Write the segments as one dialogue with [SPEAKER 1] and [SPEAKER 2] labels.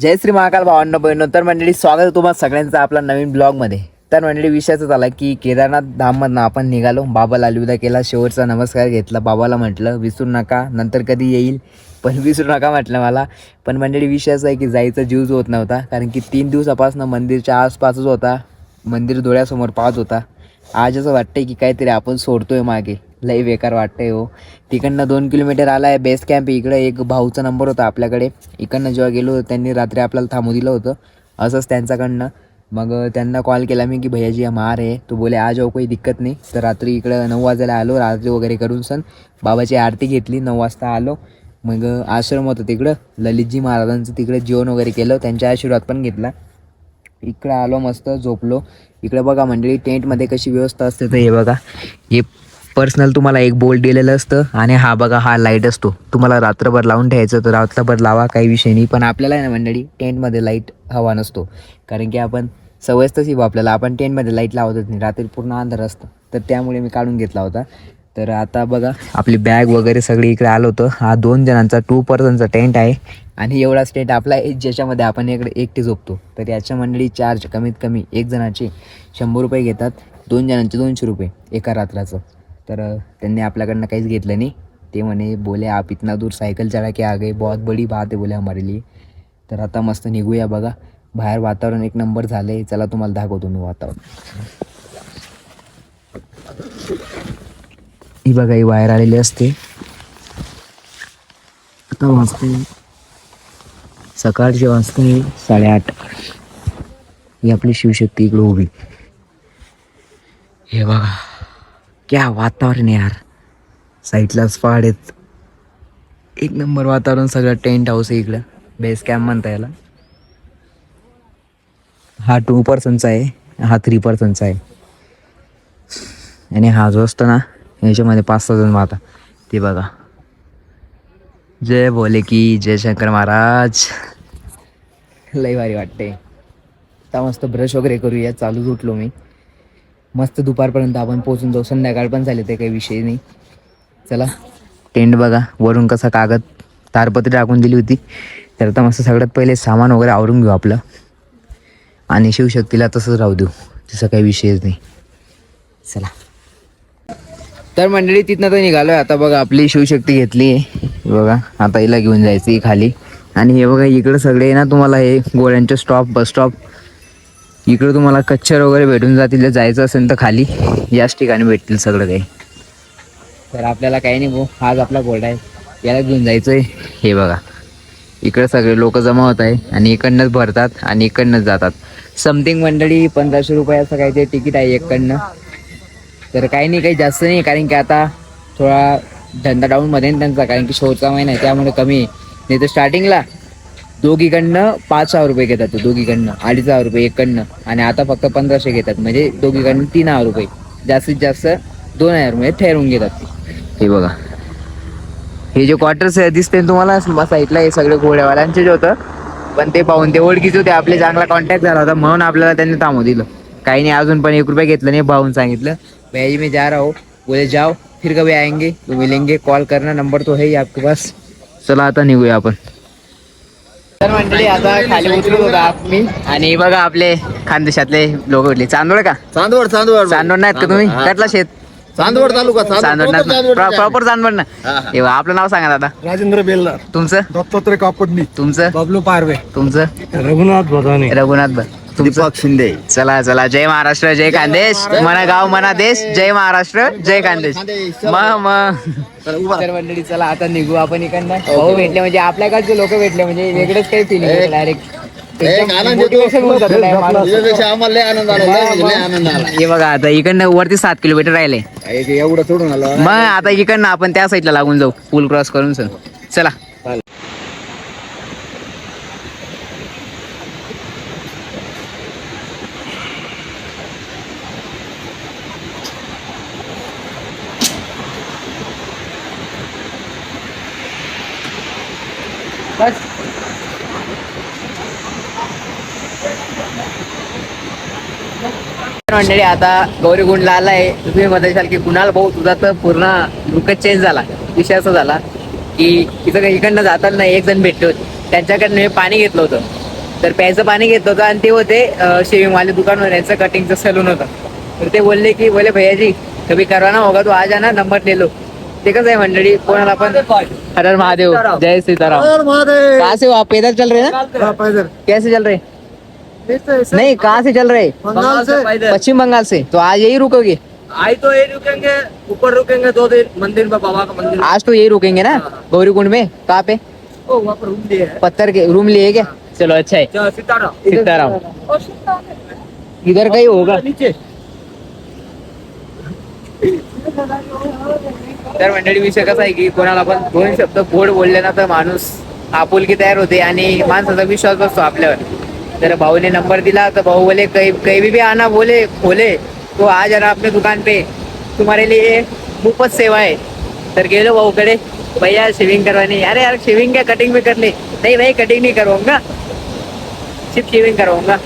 [SPEAKER 1] जय श्री महाकाल भावांना बहिणो तर मंडळी स्वागत आहे तुम्हाला सगळ्यांचं आपला नवीन ब्लॉगमध्ये. तर मंडळी विषयाचं झाला की केदारनाथ धाममधनं आपण निघालो. बाबाला अलविदा केला. शेवटचा नमस्कार घेतला. बाबाला म्हटलं विसरू नका. नंतर कधी येईल? पण विसरू नका म्हटलं मला. पण मंडळी विषय असा आहे की जायचा जीवच होत नव्हता. कारण की तीन दिवसापासून मंदिरच्या आसपासच होता. मंदिर डोळ्यासमोर पाहत होता. आज असं वाटतंय की काहीतरी आपण सोडतोय मागे. लई बेकार वाटतंय हो. तिकडनं दोन किलोमीटर आला आहे बेस कॅम्प इकडं. एक भाऊचा नंबर होता आपल्याकडे. इकडनं जेव्हा गेलो त्यांनी रात्री आपल्याला थांबू दिलं होतं. असंच त्यांच्याकडनं. मग त्यांना कॉल केला मी की भैयाजी हम आ रहे तो बोले आ जाओ कोई दिक्कत नाही. तर रात्री इकडं नऊ वाजायला आलो. रात्री वगैरे करून सण. बाबाची आरती घेतली. नऊ वाजता आलो. मग आश्रम होतं तिकडं. ललितजी महाराजांचं तिकडे जेवण वगैरे केलं. त्यांच्या आशीर्वाद पण घेतला. इकडं आलो मस्त झोपलो. इकडं बघा मंडळी टेंटमध्ये कशी व्यवस्था असते तर हे बघा. हे पर्सनल तुम्हाला एक बोल्ट दिलेलं असतं. आणि हा बघा हा लाइट असतो. तुम्हाला रात्रभर लावून ठेवायचं तर रात्रभर लावा काही विषय नाही. पण आपल्याला आहे ना मंडळी टेंटमध्ये लाइट हवा नसतो. कारण की आपण सवयच तशी बा आपल्याला. आपण टेंटमध्ये लाइट लावतच नाही. रात्री पूर्ण अंधार असतं. तर त्यामुळे मी काढून घेतला होता. तर आता बघा आपली बॅग वगैरे सगळी इकडे आलं होतं. हा दोन जणांचा टू पर्सनचा टेंट आहे. आणि एवढाच टेंट आपला आहे. ज्याच्यामध्ये आपण इकडे एकटे झोपतो. तर याच्या मंडळी चार्ज कमीत कमी एक जणाचे शंभर रुपये घेतात. दोन जणांचे दोनशे रुपये एका रात्राचं. तर त्यांनी आपल्याकडनं काहीच घेतलं नाही. ते म्हणे बोले आप इतना दूर सायकल चढा के आ गए. बहुत बड़ी बात है बोले हमारे लिए. तर आता मस्त निघूया बघा. बाहेर वातावरण एक नंबर झालं आहे चला तुम्हाला दाखवतो मी वातावरण. ही बघा ही वायर आलेली असते. आता वाजते सकाळचे वाजते साडेआठ. ही आपली शिवशक्ती इकडे उभी. हे बघा. क्या वातावरण यार? साईडलाच पहाड आहेत. एक नंबर वातावरण सगळं टेंट हाऊस आहे इकडं. बेस कॅम्प म्हणता याला. हा टू पर्सनचा आहे. हा थ्री पर्सनचा आहे. आणि हा जो असतो ना याच्यामध्ये पाच सहा जण माता ते बघा. जय बोले की जय शंकर महाराज. लई भारी वाटते आता मस्त ब्रश वगैरे करूया. चालूच उठलो मी. मस्त दुपारपर्यंत आपण पोहोचून जाऊ. संध्याकाळ पण झाले ते काही विषय नाही. चला. टेंट बघा. वरून कसा कागद तारपत्री टाकून दिली होती. तर आता मस्त सगळ्यात पहिले सामान वगैरे आवरून घेऊ आपलं. आणि शिवशक्तीला तसंच राहू देऊ. तसं काही विषयच नाही. चला. तर मंडळी तिथनं तर निघालो आहे आता बघा आपली शिवशक्ती घेतली आहे. बघा आता हिला घेऊन जायचं खाली. आणि हे बघा इकडं सगळे ना तुम्हाला हे गोळ्यांचे स्टॉप बस स्टॉप इकडं तुम्हाला कच्छर वगैरे भेटून जातील जर जायचं असेल तर खाली. याच ठिकाणी भेटतील सगळं काही. तर आपल्याला काही नाही भाऊ हाच आपला गोल्ड आहे. याला घेऊन जायचं आहे हे बघा. इकडे सगळे लोक जमा होत आहे आणि इकडनंच भरतात आणि इकडनंच जातात. समथिंग मंडळी पंधराशे रुपये असं काही ते तिकीट आहे इकडनं. तर काही नाही काही जास्त नाही कारण की आता थोडा धंदा डाऊनमध्ये आहे त्यांचा कारण की शोचा महिना आहे त्यामुळे कमी. आहे नाही तर स्टार्टिंगला दोघीकडनं पाच हजार रुपये घेतात दोघीकडनं अडीच हजार रुपये एककडनं. आणि आता फक्त पंधराशे घेतात म्हणजे दोघीकडनं तीन हजार रुपये. जास्तीत जास्त दोन हजार रुपये ठरवून घेतात ते. हे बघा. हे जे क्वार्टर्स दिसते तुम्हाला? साईडला हे सगळे घोड्यावाल्यांचे जे होतं पण ते पाहून ते ओळखीचे होते. आपले चांगला कॉन्टॅक्ट झाला होता म्हणून आपल्याला त्यांनी थांबू दिलं. काही नाही अजून पण एक रुपये घेतलं नाही भाऊन सांगितलं. भैया जी जा रहा हूँ. बोले जाओ. फिर कभी आएंगे तो मिलेंगे कॉल करना नंबर तो है ही आपके पास. चला आता निघूया आपण. तर मंडळी आता खाली उतरत होता मी. आणि बघा आपले खानदेशातले लोक भेटले चांदोड का?
[SPEAKER 2] चांदवड चांदवड
[SPEAKER 1] चांदोड नाहीत का तुम्ही? कटला शेत?
[SPEAKER 2] चांदवड तालुका
[SPEAKER 1] चांदोड प्रॉपर चांदवड ना
[SPEAKER 2] हा,
[SPEAKER 1] बघा, आपलं नाव सांगा दादा.
[SPEAKER 2] राजेंद्र बेलदार
[SPEAKER 1] तुमचं?
[SPEAKER 2] दत्तात्रय कापडणी.
[SPEAKER 1] तुमचं?
[SPEAKER 2] बबलू पारवे.
[SPEAKER 1] तुमचं?
[SPEAKER 2] रघुनाथ भदाने.
[SPEAKER 1] रघुनाथ बर तुमचं
[SPEAKER 2] शिंदे.
[SPEAKER 1] चला चला. जय महाराष्ट्र जय खानदेश मना गाव मना देश. जय महाराष्ट्र जय खानदेश मंडळी चला आता निघू आपण इकडनं. भाऊ भेटले म्हणजे आपल्याकडचे लोक भेटले म्हणजे वेगळंच काही फिलिंग डायरेक्ट हे बघा आता इकडनं वरती सात किलोमीटर राहिले.
[SPEAKER 2] एक एवढं सोडून आलो.
[SPEAKER 1] मग आता इकडनं आपण त्या साईडला लागून जाऊ. पूल क्रॉस करून सर. चला. मंडळी आता गौरीकुंडला आलाय तुम्ही म्हणताल की कुणाल भाऊ तुझा तर पूर्ण लुकच चेंज झाला. विषय असा झाला. की तिथं काही इकडनं जाताना एक जण भेटले होते. त्यांच्याकडनं मी पाणी घेतलं होतं. तर प्यायचं पाणी घेत होतं आणि ते होते शेविंग वाले दुकान यांचं कटिंगचं सलून होतं. तर ते बोलले की बोले भैयाजी कभी करवाना होगा तो आज आना नंबर ले लो. ते कसं आहे मंडळी कोणाला पण हर हर महादेव. जय सीताराम कहाँ से आप पैदल चल रहे हैं ना कैसे चल रहे नहीं कहाँ से चल रहे?
[SPEAKER 2] बंगाल से
[SPEAKER 1] पश्चिम बंगाल से। तो आज यही रुकोगे?
[SPEAKER 3] आई तो ये रुकेंगे ऊपर रुकेंगे दो दिन मंदिर में बाबा का मंदिर
[SPEAKER 1] आज तो यही रुकेंगे ना? गौरी कुंड में? कहाँ पे?
[SPEAKER 3] ओ वहाँ पर रूम लिए है।
[SPEAKER 1] पत्थर के रूम लिए क्या? चलो अच्छा है।
[SPEAKER 3] जहाँ सितारा।
[SPEAKER 1] सीताराम इधर का ही होगा।
[SPEAKER 3] नीचे।
[SPEAKER 1] तर मंडळी विषय कसा आहे की कोणाला पण दोन शब्द गोड बोलले ना तर माणूस आपुलकी तयार होते आणि माणसाचा विश्वास बसतो आपल्यावर. तर भाऊने नंबर दिला तर भाऊ बोले कहीं कहीं भी, भी आना बोले बोले तो आ जाना अपने दुकान पे। तुम्हारे लिए मुफ्त सेवा है। तर गेलो भाऊकडे भैया शेविंग करवानी अरे यार शेविंग क्या? कटिंग भी कर ले। नहीं भाई कटिंग नहीं करवाऊंगा सिर्फ शेविंग करवाऊंगा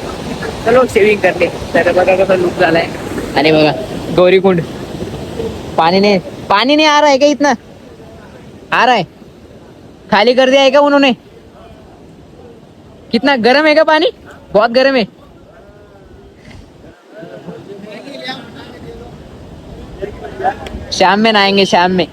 [SPEAKER 1] चलो शेविंग कर ले। तर बघा कसा लुक झालाय. आणि बघा गौरीकुंड पानी नाही पानी नहीं आ रहा है क्या इतना? आ रहा है। खाली कर दिया है क्या उन्होंने? कितना गर्म है का पानी? बहुत गर्म है। शाम में नहाएंगे शाम में।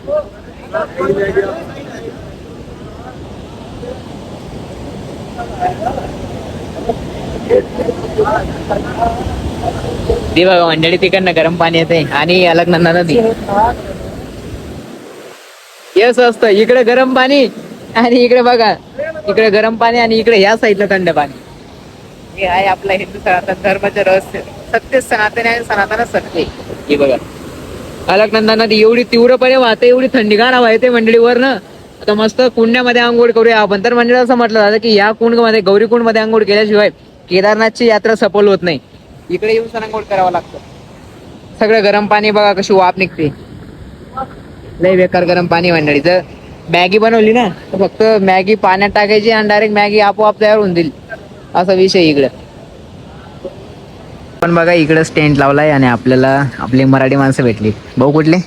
[SPEAKER 1] ती बघा मंडळी तिकडनं गरम पाणी येते आणि अलग नंदा नदी. येस असं असतं. इकडे गरम पाणी आणि इकडे बघा. इकडे गरम पाणी आणि इकडे ह्या साईडला थंड पाणी. हे आहे आपला हिंदू सनातन धर्माचं रहस्य. सत्य सनातन आहे सनातन सत्य हे बघा. अलकनंदा नदी एवढी तीव्रपणे वाहते एवढी थंडगार हवा येते मंडळीवर ना आता मस्त कुंड्यामध्ये आंघोळ करूया आपण. तर मंडळी असं म्हटलं जातं की या कुंडमध्ये गौरी कुंडमध्ये आंघोळ केल्याशिवाय केदारनाथची यात्रा सफल होत नाही. इकडे येऊन सण आंघोळ करावं लागतं. सगळं गरम पाणी बघा कशी वाफ निघते. लय बेकार गरम पाणी मंडळी. जर मॅगी बनवली ना तर फक्त मॅगी पाण्यात टाकायची आणि डायरेक्ट मॅगी आपोआप तयार होऊन दिली असा विषय इकडं. पण बघा इकडं स्टेंट लावलाय आणि आपल्याला आपली मराठी माणसं भेटली. भाऊ कुठले?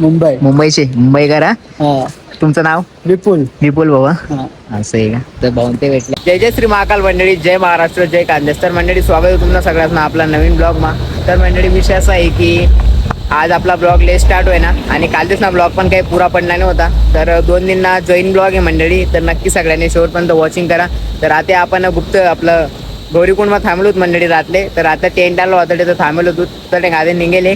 [SPEAKER 2] मुंबई.
[SPEAKER 1] मुंबईचे. मुंबईकर हा
[SPEAKER 2] हा.
[SPEAKER 1] तुमचं नाव?
[SPEAKER 2] विपुल.
[SPEAKER 1] विपुल हा?
[SPEAKER 2] हा.
[SPEAKER 1] असं आहे का? तर भाऊन ते भेटले. जय जय श्री महाकाल मंडळी जय महाराष्ट्र जय कांदेश तर मंडळी स्वागत आहे तुमचं सगळ्यांना आपला नवीन ब्लॉग मा. तर मंडळी विषय असा आहे की आज आपला ब्लॉग लेट स्टार्ट होय ना. आणि कालचेच ना ब्लॉग पण काही पुरा पडला नाही होता तर दोन दिन ना जॉईन ब्लॉग आहे मंडळी. तर नक्की सगळ्यांनी शेवटपर्यंत वॉचिंग करा. तर आता आपण गुप्त आपलं गौरीकुंडमा थांबलोत मंडळी रातले. तर आता टेंट आलो होता तिथं थांबलो होतो तर ते गादी निघेले.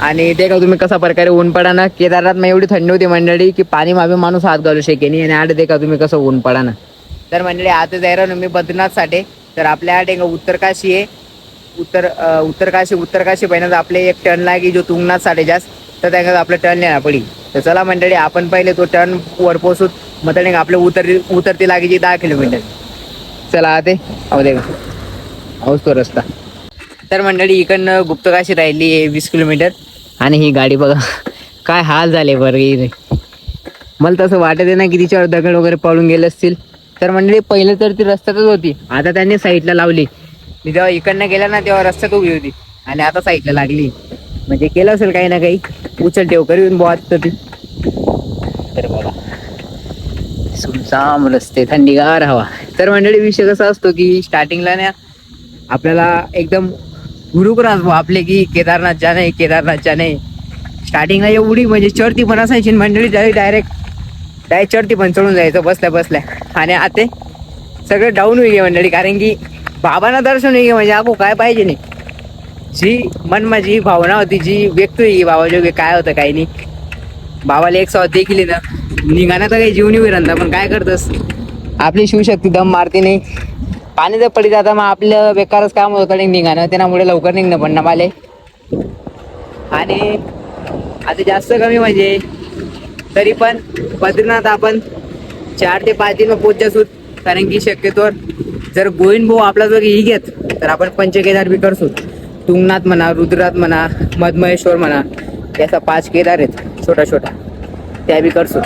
[SPEAKER 1] आणि ते का तुम्ही कसा प्रकारे ऊन पडा ना केदारनाथ मग एवढी थंडी होती मंडळी की पाणी मागे माणूस हात घालू शकेनी आणि आठ ते का तुम्ही कसं ऊन पडा ना तर मंडळी आता जायला ना मी बद्रीनाथसाठी. तर आपल्या आठ एक आहे. उत्तर उत्तरकाशी उत्तर काशी उत्तर काशी आपले एक टर्न लागी जो तुंगनाथसाठी जास्त तर त्याच्यात आपलं टर्न येणार पडी तर चला मंडळी आपण पहिले तो टर्न वर पोचू मग त्याने आपले उतरती उतरती लागीची दहा किलोमीटर. चला ते अहो दे. हाऊस तो रस्ता. तर मंडळी इकडनं गुप्तकाशी राहिली आहे वीस किलोमीटर. आणि ही गाडी बघा काय हाल झाले बरं मला तसं वाटत आहे ना की तिच्यावर दगड वगैरे पळून गेले असतील. तर मंडळी पहिले तर ती रस्त्यातच होती. आता त्यांनी साईडला लावली. मी जेव्हा इकडनं गेला ना तेव्हा रस्त्यात उभी होती आणि आता साईडला लागली. म्हणजे केलं असेल काही ना काही. उचल ठेव करी येऊन ती. तर बघा. सुमसाम रस्ते थंडीगार हवा. तर मंडळी विषय कसा असतो की स्टार्टिंगला ना आपल्याला एकदम गुरुकुर आपले की केदारनाथ जा नाही केदारनाथ जा नाही स्टार्टिंगला एवढी म्हणजे चढती पण असायची मंडळी मंडळी डायरेक्ट डायरेक्ट चढती पण चढून जायचं बसल्या बसल्या. आणि आता सगळं डाऊन होईल मंडळी कारण की बाबांना दर्शन होईल म्हणजे आपण काय पाहिजे नाही. जी मनमा जी भावना होती जी व्यक्त होई बाबाजोगे काय होतं काही नाही. बाबाला एक सवत देखील ना. निघाना तर काही जीव नाही विरंता पण काय करतस? आपली शिवशक्ती दम मारते नाही. पाणी जर पडी जाता मग आपलं बेकारच काम होतं निघाणं. त्यामुळे लवकर निघणं पण ना माले. आणि आता जास्त कमी म्हणजे तरी पण बद्रीनाथ आपण चार ते पाच दिन पोच कारण की शक्यतोवर जर गोविंद भाऊ आपला जर ही घेत तर आपण पंचकेदार बी करतो. तुंगनाथ म्हणा रुद्रनाथ म्हणा मधमहेश्वर म्हणा याचा पाच केदार आहेत छोटा छोटा. त्या बी करतो.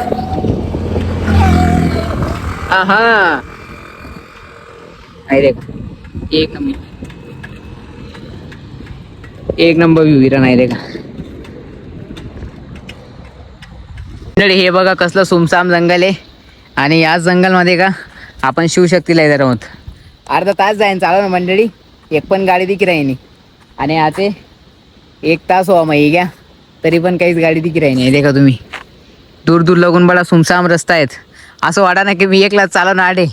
[SPEAKER 1] हा नाही रे. एक नंबर. एक नंबर विरा नाही रे का? हे बघा कसलं सुमसाम जंगल आहे. आणि याच जंगलमध्ये का आपण शिवशक्तीला येणार आहोत. अर्धा तास जाईन चालव ना मंडळी. एक पण गाडी दिकी राहिनी आणि आता एक तास व्हा मग घ्या. तरी पण काहीच गाडी दिकी राहिनी देखा तुम्ही. दूर दूर लागून बडा सुमसाम रस्ता आहेत. असं वाटा ना की मी एकलाच चालव ना आडे.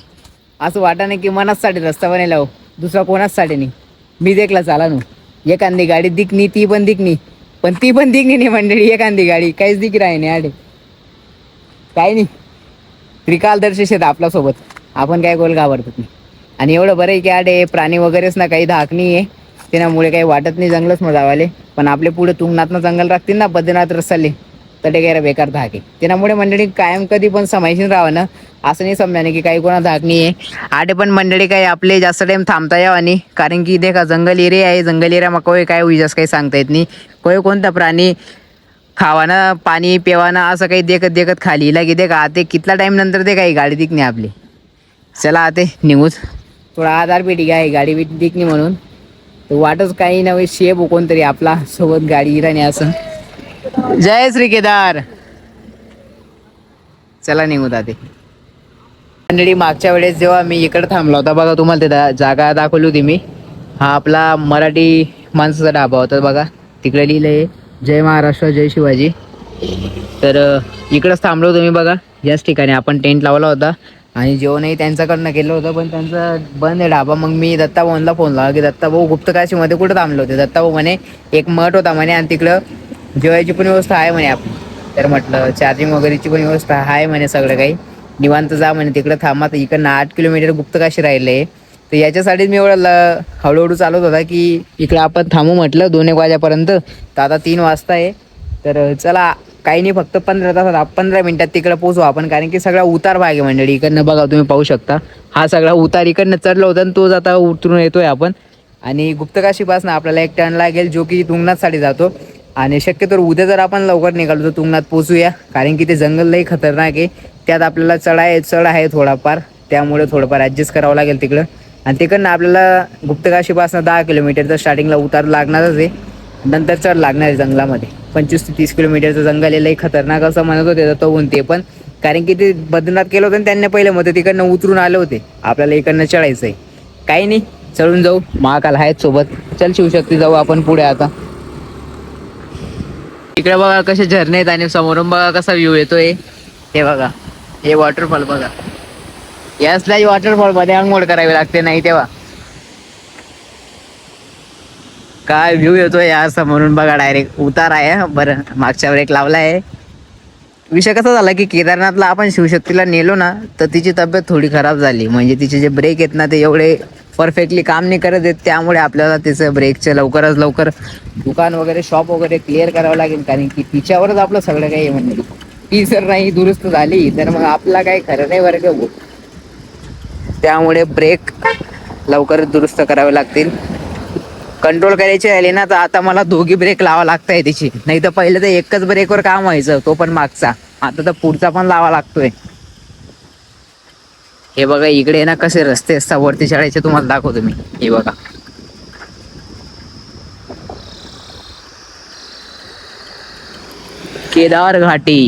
[SPEAKER 1] असं वाटा ना की मनाचसाठी रस्ता बनायला हो दुसरा कोणाचसाठी नाही. मी देखला चाला नू एखादी गाडी दिखनी ती पण दिखनी पण ती पण दिखनी नाही मंडळी एखादी गाडी. काहीच दिकी राही नाही आडे. काही नाही. त्रिकालदर्शी शेत आपल्यासोबत. आपण काय गोल घाबरतो नाही. आणि एवढं बरं आहे की आडे प्राणी वगैरेच ना काही धाक नाही आहे त्यामुळे काही वाटत नाही जंगलच मग जावाले. पण आपले पुढे तुंगनाथनं जंगल राखतील ना बद्रीनाथ रस्ताले तडे गैर बेकार धाक आहे. त्यामुळे मंडळी कायम कधी पण समायशीन राहावं ना असं नाही समजा की काही कोणा धाक नाही आहे आडे पण मंडळी काही आपले जास्त टाईम थांबता यावं नाही. कारण की देखा जंगल एरिया आहे जंगल एरिया मग कोय काय होई काही सांगता येत नाही. कोय कोणता प्राणी खावाना पाणी पेवाना असं काही देखत देखत खाली. लागे देखा आते ते कितला टाईम नंतर ते काही गाडी दिकणे आपली. चला आते निघूच. थोडा आधार पेटी आहे गाडी बिटी दिकणी म्हणून. तर वाटच काही नव्हे शेप हो कोणतरी आपला सोबत गाडी राहणे असं जय श्री केदार चला निघू ते मंडळी मागच्या वेळेस जेव्हा मी इकडे थांबला होता बघा तुम्हाला ते दा- जागा दाखवली होती मी. हा आपला मराठी माणसाचा ढाबा होता बघा. तिकडे लिहिलंय जय महाराष्ट्र जय शिवाजी. तर इकडंच थांबलो होतो मी बघा. याच ठिकाणी आपण टेंट लावला होता. आणि जेवणही त्यांच्याकडनं केलं होतं पण त्यांचं बंद आहे ढाबा. मग मी दत्ता भाऊनला फोन लावला की दत्ता भाऊ गुप्तकाशीमध्ये कुठं थांबले होते? दत्ता भाऊ म्हणे एक मठ होता म्हणे आणि तिकडं जेवायची पण व्यवस्था आहे म्हणे आपली. तर म्हटलं चार्जिंग वगैरेची पण व्यवस्था आहे म्हणे सगळं काही. निवांत जा म्हणे तिकडं थांबा. तर इकडनं आठ किलोमीटर गुप्तकाशी राहिलं आहे. तर याच्यासाठीच मी एवढं ल- हळूहळू चालवत होता की इकडं आपण थांबू म्हटलं दोन एक वाजेपर्यंत. तर आता तीन वाजता आहे तर चला काही नाही फक्त पंधरा तासात पंधरा मिनिटात तिकडं पोचू आपण कारण की सगळा उतार भाग आहे मंडळी. इकडनं बघा तुम्ही पाहू शकता. हा सगळा उतार इकडनं चढला होता आणि तोच आता उतरून येतोय आपण. आणि गुप्तकाशीपासून आपल्याला एक टर्न लागेल जो की तुंगनाथसाठी जातो. आणि शक्यतो उद्या जर आपण लवकर निघालो तर तुंगनाथ पोचूया कारण की ते जंगल लई खतरनाक आहे. त्यात आपल्याला चढाय चढ आहे थोडाफार. त्यामुळे थोडंफार ॲडजस्ट करावं लागेल तिकडं. आणि तिकडनं आपल्याला गुप्तकाशीपासून दहा किलोमीटरचं स्टार्टिंगला उतार लागणारच आहे. नंतर चढ लागणार आहे जंगलामध्ये. पंचवीस ते तीस किलोमीटरचं जंगल आहे. लई खतरनाक असं म्हणत होते तो होऊन ते पण कारण की ते बद्रीनाथ केलं होतं त्यांनी पहिले मग तिकडनं उतरून आले होते. आपल्याला इकडनं चढायचं आहे काही नाही चढून जाऊ. महाकाल आहेत सोबत. चल शिवशक्ती जाऊ आपण पुढे आता. इकडे बघा कसे झरणे आहेत आणि समोरून बघा कसा व्ह्यू येतोय. हे बघा. हे वॉटरफॉल बघा. यासला वॉटरफॉलमध्ये आंघोळ करावी लागते नाही तेव्हा. काय व्ह्यू येतोय या समोरून बघा डायरेक्ट उतार आहे बरं मागच्या ब्रेक लावला आहे. विषय कसा झाला की केदारनाथला आपण शिवशक्तीला नेलो ना तर तिची तब्येत थोडी खराब झाली. म्हणजे तिचे जे ब्रेक आहेत ना ते एवढे परफेक्टली काम नाही करत आहेत. त्यामुळे आपल्याला तिचं ब्रेकचं लवकरच लवकर दुकान वगैरे शॉप वगैरे क्लिअर करावं लागेल. कारण की तिच्यावरच आपलं सगळं काही म्हणजे. ती जर नाही दुरुस्त झाली तर मग आपला काही खरं नाही बरं का त्यामुळे ब्रेक लवकरच दुरुस्त करावे लागतील. कंट्रोल करायची राहिली ना तर आता मला दोघी ब्रेक लावा लागताय त्याची नाही तर पहिले तर एकच ब्रेकवर काम व्हायचं तो पण मागचा. आता तर पुढचा पण लावा लागतोय. हे बघा इकडे ना कसे रस्ते असतात वरती चढायचे तुम्हाला दाखवतो मी. हे बघा. केदार घाटी.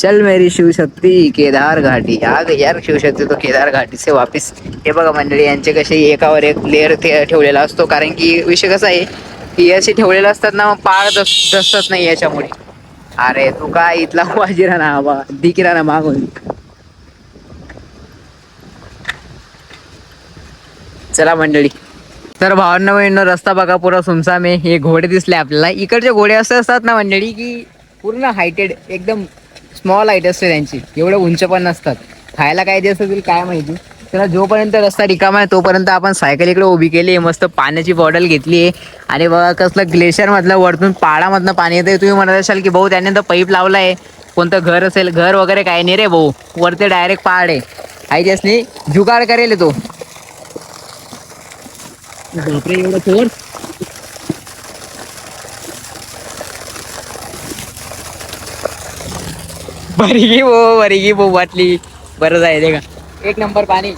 [SPEAKER 1] चल मेरी शिव शक्ति केदार घाटी. आ यार शिव शक्ती तो केदार घाटी से वापिस. हे बघा मंडळी यांचे कसे एकावर एक लेअर ते ठेवलेला असतो. कारण की विषय कसा आहे की असे ठेवलेले असतात ना पाळ दस दसत नाही याच्यामुळे. अरे तू काय इथला वाजिरा ना बा दिकिरा ना मागून. चला मंडळी. तर भावांना बहिणं रस्ता बघा पुरा सुमसाम आहे. हे घोडे दिसले आपल्याला. इकडचे घोडे असे असतात ना मंडळी की पूर्ण हायटेड एकदम स्मॉल हाईट असते त्यांची. एवढं उंच पण नसतात. खायला काय देत असतील काय माहिती. त्याला जोपर्यंत रस्ता रिकामा आहे तोपर्यंत आपण सायकल इकडे उभी केली आहे मस्त पाण्याची बॉटल घेतली आहे आणि बघा कसलं ग्लेशियर मधलं वरतून पाडामधनं पाणी येतं तुम्ही म्हणत असाल की भाऊ त्याने तर पाईप लावला आहे कोणतं घर असेल घर वगैरे काय नाही रे भाऊ. वरती डायरेक्ट पहाड आहे. आई त्यासनी जुगाड करेल तो. एवढं चोर बरीगी भो बरीगी भो बाटली. बरं जायचे का. एक नंबर पाणी.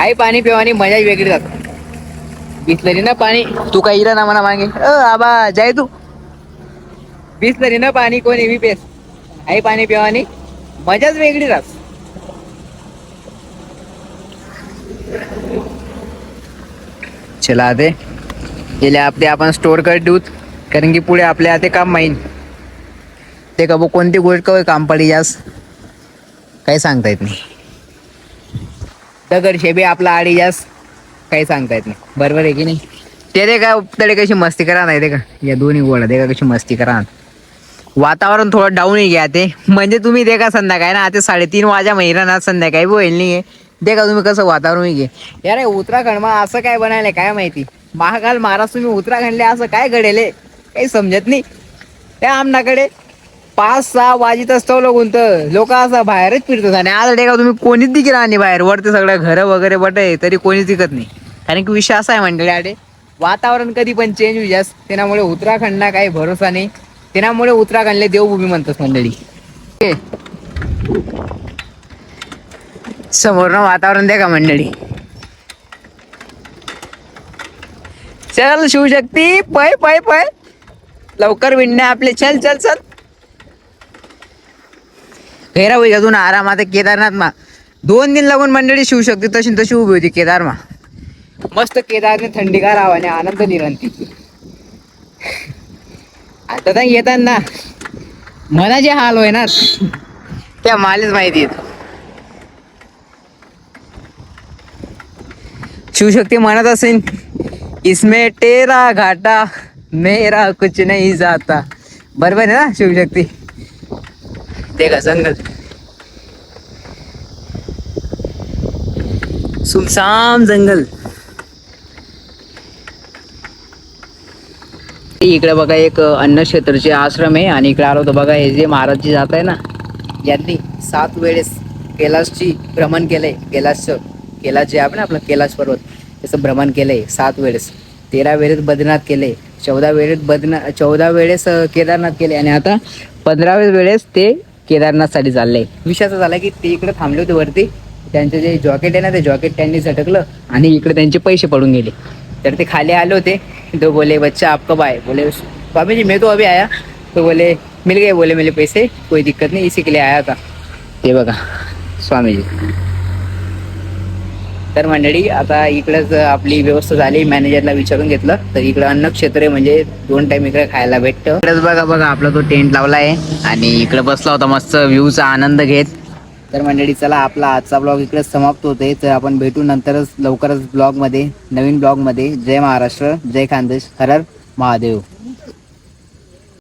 [SPEAKER 1] आई पाणी पिवानी मजा वेगळी जातो. बिसलरी ना पाणी. तू काय इरा ना म्हणा मागे. अ आबा जाय तू. बिसलरी ना पाणी कोण एवी पेस. आई पाणी पिवानी मजाच वेगळी जात. चला ते गेले आपले आपण स्टोअर कर दूध कारण की पुढे आपल्या ते काम माहीन ते का बघ कोणती गोष्ट कवी काम पडी जास काही सांगता येत नाही. दगड शेबी आपला आडी जास काही सांगता येत नाही. बरोबर आहे की नाही? ते दे का तडे कशी मस्ती करा नाही ते का या दोन्ही गोळा दे का कशी मस्ती करा. वातावरण थोडं डाऊन घ्या ते. म्हणजे तुम्ही दे का संध्याकाळी ना आता साडेतीन वाजा महिना ना संध्याकाळी बोल नाही. दे का तुम्ही कसं वातावरण घे. यार उत्तराखंड मग असं काय बनायला काय माहिती? महाकाल महाराज तुम्ही उत्तराखंडले असं काय घडेले? काही समजत नाही. त्या आमनाकडे पाच सहा वाजित असतो लोक तर लोक असं बाहेरच फिरतात आणि आज दे का तुम्ही कोणीच दिकी राहणे बाहेर. वरती सगळं घरं वगैरे बटे तरी कोणीच दिकत नाही. कारण की विषय असा आहे मंडळी आडे वातावरण कधी पण चेंज होईल जास्त त्यामुळे उत्तराखंडला काही भरोसा नाही. त्यामुळे उत्तराखंडले देवभूमी म्हणतात मंडळी. समोरनं वातावरण दे का मंडळी. चल शिवशक्ती पय पै पै. लवकर विणणे आपले. चल चल चल. फेरा होई अजून आरामात केदारनाथ मा दोन दिन लागून मंडळी शिवशक्ती तशी न तशी उभी होती केदार मा. मस्त केदारने थंडीगार आवाने आनंद निरंती. आता तर येताना जे हाल होय ना त्या मालेच माहिती आहेत. शिवशक्ती म्हणत असेल इसमे टेरा घाटा. मेरा कुछ नहीं जाता। बरोबर आहे ना शिवशक्ती? ते का जंगल सुमसाम जंगल. इकडे बघा एक अन्न क्षेत्रचे आश्रम आहे आणि इकडे आलो तर बघा हे जे महाराजची जात आहे ना यांनी सात वेळेस कैलासची भ्रमण केलंय. कैलास कैलास जे आहे ना आपलं कैलास पर्वत त्याचं भ्रमण केलंय सात वेळेस. तेरा वेळेस बद्रीनाथ केले चौदा वेळेस बदना चौदा वेळेस केदारनाथ केले. आणि आता पंधराव्या वेळेस ते केदारनाथसाठी चाललंय. विषय असा झाला की ते इकडे थांबले होते वरती. त्यांचं जे जॉकेट आहे ना ते जॉकेट त्यांनी झटकलं आणि इकडे त्यांचे पैसे पडून गेले. तर ते खाली आले होते. तो बोले बच्चा आपका बाय बोले बाबी जी मैं तो अभी आया. तो बोले मिल गए. बोले मेरे पैसे कोई दिक्कत नाही इसी के लिए आया था. ते बघा स्वामीजी तर मंडळी आता इकडंच आपली व्यवस्था झाली. मॅनेजरला विचारून घेतलं. तर इकडं अन्न क्षेत्र म्हणजे दोन टाइम इकडे खायला भेटतं. इकडेच बघा बघा आपला तो टेंट लावला आहे आणि इकडे बसला होता मस्त व्ह्यूचा आनंद घेत. तर मंडळी चला आपला आजचा ब्लॉग इकडेच समाप्त होते तर आपण भेटू नंतरच लवकरच ब्लॉगमध्ये नवीन ब्लॉगमध्ये जय महाराष्ट्र जय खानदेश हरर महादेव.